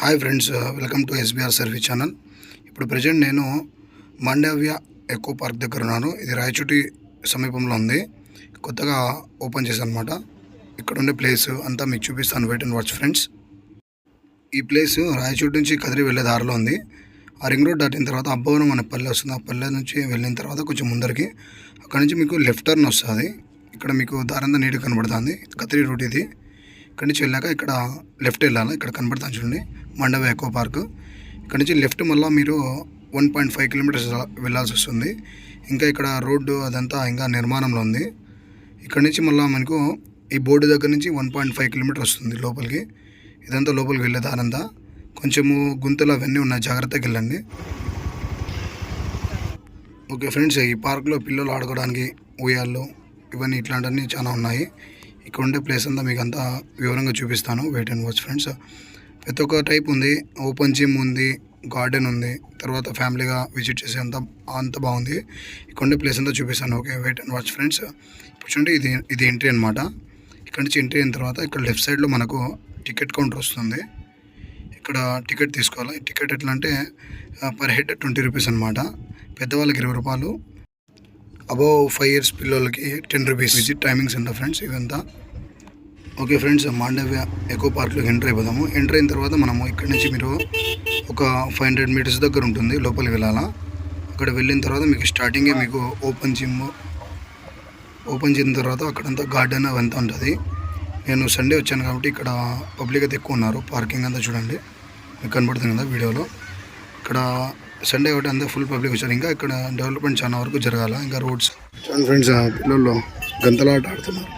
Hi friends uh, welcome to SBR service channel. ఇప్పుడు present నేను Mandavya echo park దగ్గర ఉన్నాను. ఇది రాయచోటి సమీపంలో ఉంది. కొత్తగా ఓపెన్ చేశాను అనమాట ఇక్కడ ఉండే ప్లేస్ అంతా మీకు చూపిస్తాను. వెయిట్ అండ్ వాచ్ ఫ్రెండ్స్ ఈ ప్లేస్ రాయచోటి నుంచి కదిరి వెళ్ళే దారిలో ఉంది. ఆ రింగ్ రోడ్ దాటిన తర్వాత అబ్బవరం అనే పల్లె వస్తుంది. ఆ పల్లె నుంచి వెళ్ళిన తర్వాత కొంచెం ముందరికి అక్కడ నుంచి మీకు లెఫ్ట్ టర్న్ వస్తుంది. ఇక్కడ మీకు దారంతా నీట్గా కనబడుతుంది. కదిరి రూట్ ఇది. ఇక్కడ నుంచి వెళ్ళాక ఇక్కడ లెఫ్ట్ వెళ్ళాలి. ఇక్కడ కనబడుతుంది చూడండి. Mandava eco park. ఇక్కడ నుంచి లెఫ్ట్ మళ్ళీ మీరు వన్ పాయింట్ ఫైవ్ కిలోమీటర్స్ వెళ్ళాల్సి వస్తుంది. ఇంకా ఇక్కడ రోడ్డు అదంతా ఇంకా నిర్మాణంలో ఉంది. ఇక్కడ నుంచి మళ్ళీ మనకు ఈ బోర్డు దగ్గర నుంచి వన్ పాయింట్ ఫైవ్ కిలోమీటర్ వస్తుంది లోపలికి. ఇదంతా లోపలికి వెళ్ళే దారంతా. కొంచెము గుంతలు అవన్నీ ఉన్నాయి. జాగ్రత్తగా వెళ్ళండి. ఓకే ఫ్రెండ్స్ ఈ పార్క్లో పిల్లలు ఆడుకోవడానికి ఉయ్యాళ్ళు ఇవన్నీ ఇట్లాంటివన్నీ చాలా ఉన్నాయి. ఇక్కడ ఉండే ప్లేస్ అంతా మీకు అంతా వివరంగా చూపిస్తాను. వెయిట్ అండ్ వాచ్ ఫ్రెండ్స్ ప్రతి ఒక్క టైప్ ఉంది. ఓపెన్ జిమ్ ఉంది గార్డెన్ ఉంది. తర్వాత ఫ్యామిలీగా విజిట్ చేసే అంత అంత బాగుంది. ఇక్కడ ఉండే ప్లేస్ అంతా చూపిస్తాను. Okay wait and watch friends ఇప్పుడు చూడండి ఇది ఇది ఎంట్రీ అనమాట ఇక్కడ నుంచి ఎంట్రీ అయిన తర్వాత ఇక్కడ లెఫ్ట్ సైడ్లో మనకు టికెట్ కౌంటర్ వస్తుంది. ఇక్కడ టికెట్ తీసుకోవాలి. టికెట్ ఎట్లా అంటే పర్ హెడ్ ట్వంటీ రూపీస్ అనమాట పెద్దవాళ్ళకి ఇరవై రూపాయలు అబౌవ్ ఫైవ్ ఇయర్స్ పిల్లలకి టెన్ రూపీస్ విజిట్ టైమింగ్స్ ఎంత ఫ్రెండ్స్ ఇదంతా. ఓకే ఫ్రెండ్స్ మాండవ్య ఎకో పార్క్లోకి ఎంటర్ అయిపోదాము. ఎంటర్ అయిన తర్వాత మనము ఇక్కడి నుంచి మీరు ఒక ఫైవ్ హండ్రెడ్ మీటర్స్ దగ్గర ఉంటుంది లోపలికి వెళ్ళాలా. అక్కడ వెళ్ళిన తర్వాత మీకు స్టార్టింగే మీకు ఓపెన్ జిమ్ ఓపెన్ చేసిన తర్వాత అక్కడంతా గార్డెన్ అవంతా ఉంటుంది. నేను సండే వచ్చాను కాబట్టి ఇక్కడ పబ్లిక్ అయితే ఎక్కువ ఉన్నారు. పార్కింగ్ అంతా చూడండి. మీకు కనబడుతుంది కదా వీడియోలో. ఇక్కడ సండే కాబట్టి అంతా ఫుల్ పబ్లిక్ వచ్చారు ఇంకా ఇక్కడ డెవలప్మెంట్ చాలా వరకు జరగాల. ఇంకా రోడ్స్ చూడండి ఫ్రెండ్స్ పిల్లలు గంతలాట ఆడుతున్నారు.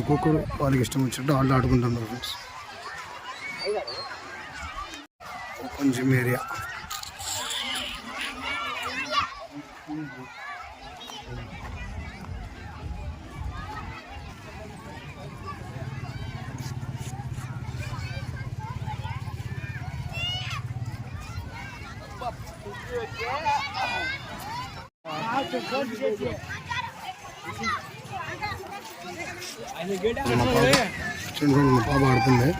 ఒక్కొక్కరు వాళ్ళకి ఇష్టం వచ్చినట్టు వాళ్ళు ఆడుకుంటున్నారు ఫ్రెండ్స్ జిమ్ ఏరియా చూడండి మా పాప ఆడుతుంది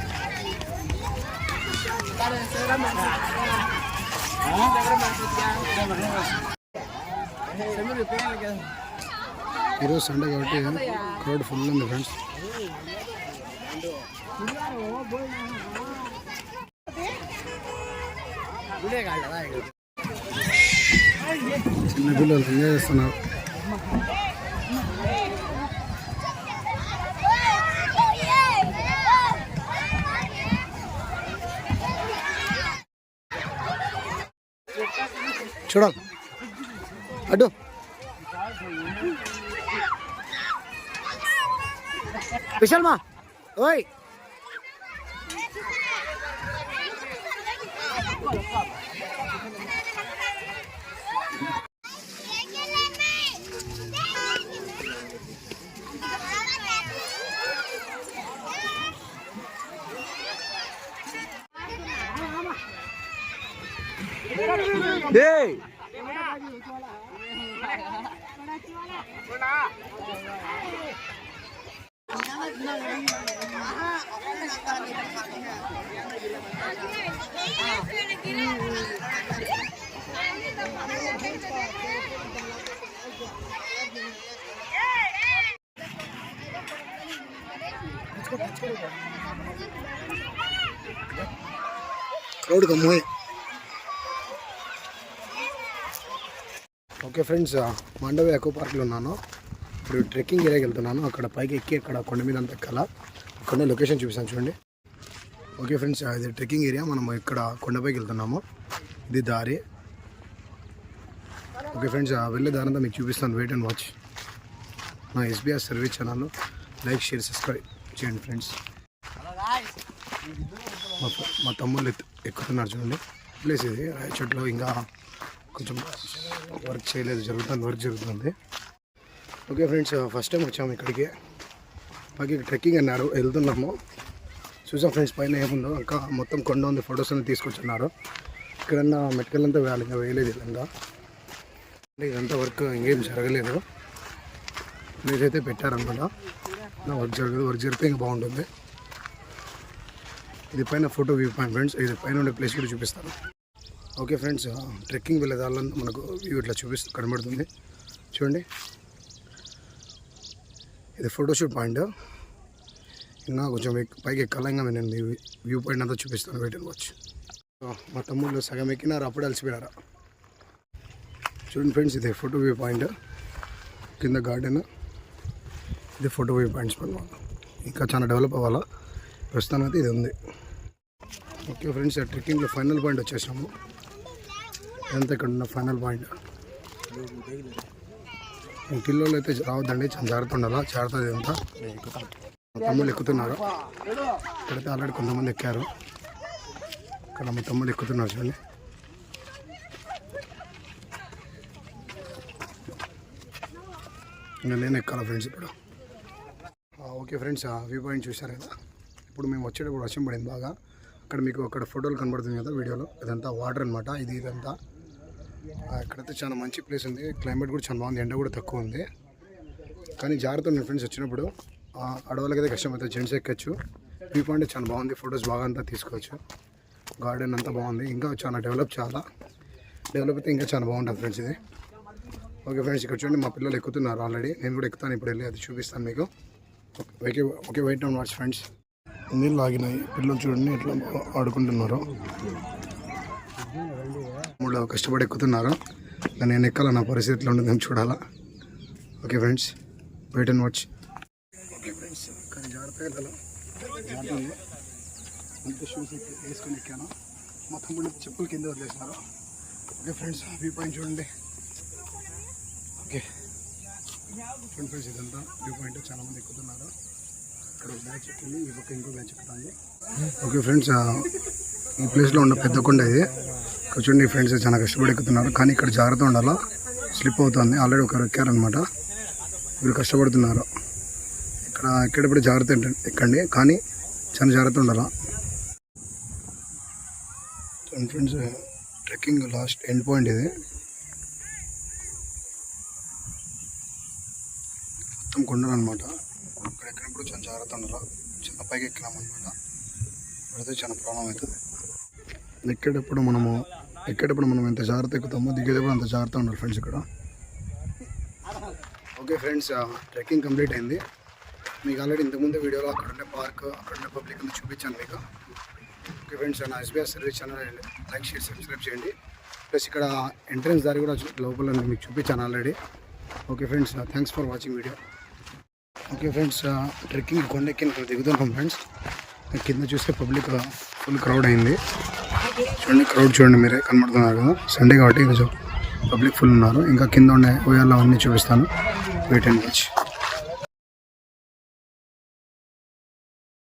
ఈరోజు సండే కాబట్టి క్రౌడ్ ఫుల్ ఉంది ఫ్రెండ్స్. గుడే కాదు చిన్న పిల్లలు ఎంజాయ్ చేస్తున్నారు. చూడాలి అడ్డు విశాల్ మా ఓయ్ క్రౌడ్ కమ్మాయి ఓకే ఫ్రెండ్స్ మండవి ఎకో పార్క్లో ఉన్నాను. ఇప్పుడు ట్రెక్కింగ్ ఏరియాకి వెళ్తున్నాను. అక్కడ పైకి ఎక్కి అక్కడ కొండ మీద అంత ఎక్కాల. అక్కడ లొకేషన్ చూపిస్తాను చూడండి. ఓకే ఫ్రెండ్స్ ఇది ట్రెక్కింగ్ ఏరియా. మనం ఇక్కడ కొండపైకి వెళ్తున్నాము. ఇది దారి. ఓకే ఫ్రెండ్స్ వెళ్ళే దారి అంతా మీకు చూపిస్తాను. Wait and watch. నా SBR service channel. Like share subscribe చేయండి ఫ్రెండ్స్. మా మా తమ్ముళ్ళు ఎత్తు- ఎక్కుతున్నారు చూడండి. ప్లేస్ ఇది రాయచోట్లో. ఇంకా కొంచెం వర్క్ చేయలేదు జరుగుతుంది వర్క్ జరుగుతుంది. ఓకే ఫ్రెండ్స్ ఫస్ట్ టైం వచ్చాము ఇక్కడికి. మాకు ట్రెక్కింగ్ అన్నారు వెళ్తున్నాము. చూసాం ఫ్రెండ్స్ పైన ఏముందో ఇంకా మొత్తం కొండ ఉంది ఫొటోస్ అన్ని తీసుకొచ్చున్నారు. ఇక్కడన్నా మెట్కలంతా వేయాలి ఇంకా వేయలేదు ఇదంతా. ఇదంతా వర్క్ ఇంకేం జరగలేదు. మీరైతే పెట్టారనమాట వర్క్ జరగదు వర్క్ జరిగితే ఇంకా బాగుంటుంది. ఇది పైన ఫోటో వ్యూ పాయింట్ ఫ్రెండ్స్. ఇది పైన ఉండే ప్లేస్ కూడా చూపిస్తాను. ఓకే ఫ్రెండ్స్ ట్రెక్కింగ్ వెళ్ళే మనకు వ్యూ ఇట్లా చూపిస్తూ కనబడుతుంది. చూడండి. ఇది ఫోటోషూట్ పాయింట్ ఇంకా కొంచెం పైకి ఎక్కాలంగా నేను మీ వ్యూ పాయింట్ అంతా చూపిస్తాను. వెయిట్ అండ్ మా తమ్ముళ్ళు సగం ఎక్కినారు అప్పుడు అలసిపోయినారా. చూడండి ఫ్రెండ్స్ ఇది ఫోటో వ్యూ పాయింట్ కింద గార్డెన్ ఇది ఫోటో వ్యూ పాయింట్స్ పని ఇంకా చాలా డెవలప్ అవ్వాలా? ప్రస్తుతానికి అయితే ఇది ఉంది. ఓకే ఫ్రెండ్స్ ట్రెక్కింగ్లో ఫైనల్ పాయింట్ వచ్చేసాము ఎంత ఇక్కడ ఉన్న ఫైనల్ పాయింట్? ఈ అయితే రావద్దండి చాలా జాగ్రత్త ఉండాలా జాగ్రత్త ఇదంతా మా తమ్ముళ్ళు ఎక్కుతున్నారు. ఇక్కడైతే ఆల్రెడీ కొంతమంది ఎక్కారు. ఇక్కడ మా తమ్ముళ్ళు ఎక్కుతున్నారు చూడండి. ఇంకా నేను ఎక్కాల ఫ్రెండ్స్ ఇప్పుడు? ఓకే ఫ్రెండ్స్ వ్యూ పాయింట్ చూశారు కదా? ఇప్పుడు మేము వచ్చేటప్పుడు వర్షం పడింది బాగా. అక్కడ మీకు అక్కడ ఫోటోలు కనబడుతుంది కదా వీడియోలో? ఇదంతా వాటర్ అనమాట ఇది ఇదంతా. ఇక్కడైతే చాలా మంచి ప్లేస్ ఉంది. క్లైమేట్ కూడా చాలా బాగుంది. ఎండ కూడా తక్కువ ఉంది. కానీ జాగ్రత్త ఉన్న ఫ్రెండ్స్ వచ్చినప్పుడు. అడవులకైతే కష్టం అవుతుంది జెంట్స్ ఎక్కచ్చు. వ్యూ పాయింట్ చాలా బాగుంది. ఫొటోస్ బాగా అంతా తీసుకోవచ్చు. గార్డెన్ అంతా బాగుంది. ఇంకా చాలా డెవలప్ చాలా. డెవలప్ అయితే ఇంకా చాలా బాగుంటుంది ఫ్రెండ్స్ ఇది. ఓకే ఫ్రెండ్స్ ఇక్కడ చూడండి మా పిల్లలు ఎక్కుతున్నారు ఆల్రెడీ నేను కూడా ఎక్కుతాను ఇప్పుడు వెళ్ళి అది చూపిస్తాను మీకు. Okay okay wait and watch friends నీళ్ళు ఆగినాయి పిల్లలు చూడండి ఎట్లా ఆడుకుంటున్నారు. మూడు కష్టపడి ఎక్కుతున్నారు. నేను ఎక్కాల? నా పరిస్థితి ఎట్లా ఉంటుంది నేను చూడాలా? Okay friends wait and watch. Okay friends కానీ జాగ్రత్తగా జాగ్రత్త ఉంది అంత షూస్ వేసుకొని ఎక్కాను. మొత్తం కూడా చెప్పులు కింద వదిలేసినారు. ఓకే ఫ్రెండ్స్ వ్యూ పాయింట్ చూడండి. ఓకే. చూడండి ఫ్రెండ్స్ ఇదంతా వ్యూ పాయింట్. చాలా మంది ఎక్కుతున్నారు. ఇక్కడ బ్యాచ్ ఎక్కుతుంది ఈ పక్క ఇంకో బ్యాచ్ ఎక్కుతుంది. ఓకే ఫ్రెండ్స్ ఈ ప్లేస్లో ఉన్న పెద్ద కొండ ఇది. ఇక్కడ చూడండి ఫ్రెండ్స్ చాలా కష్టపడి ఎక్కుతున్నారు. కానీ ఇక్కడ జాగ్రత్త ఉండాలా? స్లిప్ అవుతుంది. ఆల్రెడీ ఒకరు ఎక్కారనమాట వీళ్ళు కష్టపడుతున్నారు. ఇక్కడ ఎక్కేటప్పుడు జాగ్రత్త ఎక్కండి. కానీ చాలా జాగ్రత్త ఉండాలా? Friends trekking last end point ఇది. మొత్తం కొండలు అనమాట ఇక్కడ ఎక్కినప్పుడు చాలా జాగ్రత్త ఉండాలి? చాలా పైకి ఎక్కినాం అనమాట పడితే చాలా ప్రాబ్లం అవుతుంది. ఎక్కేటప్పుడు మనము ఎక్కేటప్పుడు మనం ఎంత జాగ్రత్త ఎక్కుతామో దిగేటప్పుడు అంత జాగ్రత్త ఉండాలి ఫ్రెండ్స్ ఇక్కడ. ఓకే ఫ్రెండ్స్ ట్రెక్కింగ్ కంప్లీట్ అయింది. మీకు ఆల్రెడీ ఇంతకుముందు వీడియోలో అక్కడ ఉండే పార్క్ అక్కడ ఉండే పబ్లిక్ అంతా చూపించాను మీకు. ఓకే ఫ్రెండ్స్ నా SBS service channel like share subscribe చేయండి. ప్లస్ ఇక్కడ ఎంట్రన్స్ దారి కూడా లోపల మీకు చూపించాను already okay friends thanks for watching video okay friends trekking కొండెక్కి నేను దిగుతున్నాం ఫ్రెండ్స్ కింద చూస్తే పబ్లిక్ ఫుల్ క్రౌడ్ అయింది. చూడండి క్రౌడ్ చూడండి మీరే కనబడుతున్నారు కదా. సండే కాబట్టి ఈరోజు పబ్లిక్ ఫుల్ ఉన్నారు. ఇంకా కింద ఉండే ఉయ్యాలు అన్నీ చూపిస్తాను. Wait and watch